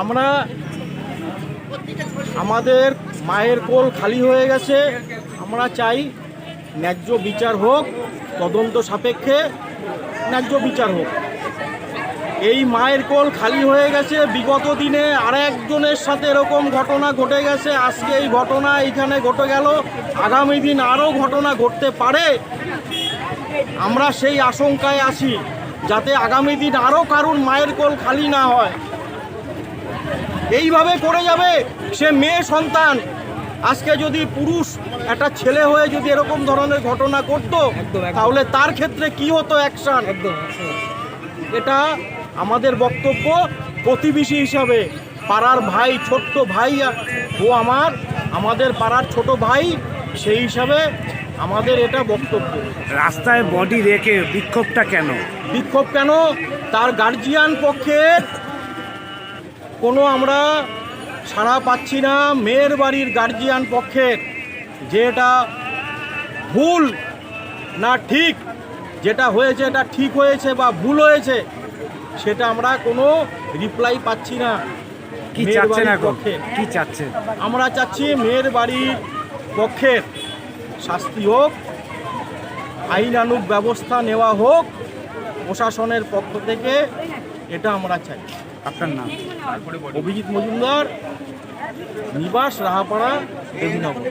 আমরা আমাদের মায়ের কোল খালি হয়ে গেছে। আমরা চাই ন্যায্য বিচার হোক, তদন্ত সাপেক্ষে ন্যায্য বিচার হোক। এই মায়ের কোল খালি হয়ে গেছে। বিগত দিনে আর একজনের সাথে এরকম ঘটনা ঘটে গেছে। আজকে এই ঘটনা এইখানে ঘটে গেল। আগামী দিন আরও ঘটনা ঘটতে পারে। আমরা সেই আশঙ্কায় আছি, যাতে আগামী দিন আরও কারুর মায়ের কোল খালি না হয়। এইভাবে করে যাবে সে মেয়ে সন্তান। আজকে যদি পুরুষ একটা ছেলে হয়ে যদি এরকম ধরনের ঘটনা করতো তাহলে তার ক্ষেত্রে কি হতো অ্যাকশন এটা আমাদের বক্তব্য প্রতিবেশী হিসাবে। পাড়ার ভাই ছোট্ট ভাই ও আমার আমাদের পাড়ার ছোট ভাই সেই হিসাবে আমাদের এটা বক্তব্য। রাস্তায় বডি রেখে বিক্ষোভটা কেন? বিক্ষোভ কেন? তার গার্জিয়ান পক্ষের কোনো আমরা সাড়া পাচ্ছি না মেয়ের বাড়ির গার্জিয়ান পক্ষের যে এটা ভুল না ঠিক যেটা হয়েছে এটা ঠিক হয়েছে বা ভুল হয়েছে সেটা আমরা কোনো রিপ্লাই পাচ্ছি না কি চাচ্ছেন কি চাচ্ছেন? আমরা চাচ্ছি মেয়ের বাড়ির পক্ষের শাস্তি হোক আইনানুগ ব্যবস্থা নেওয়া হোক প্রশাসনের পক্ষ থেকে এটা আমরা চাই। আপনার নাম? অভিজিৎ মজুমদার নিবাস রাহাপাড়া দেবীনগর।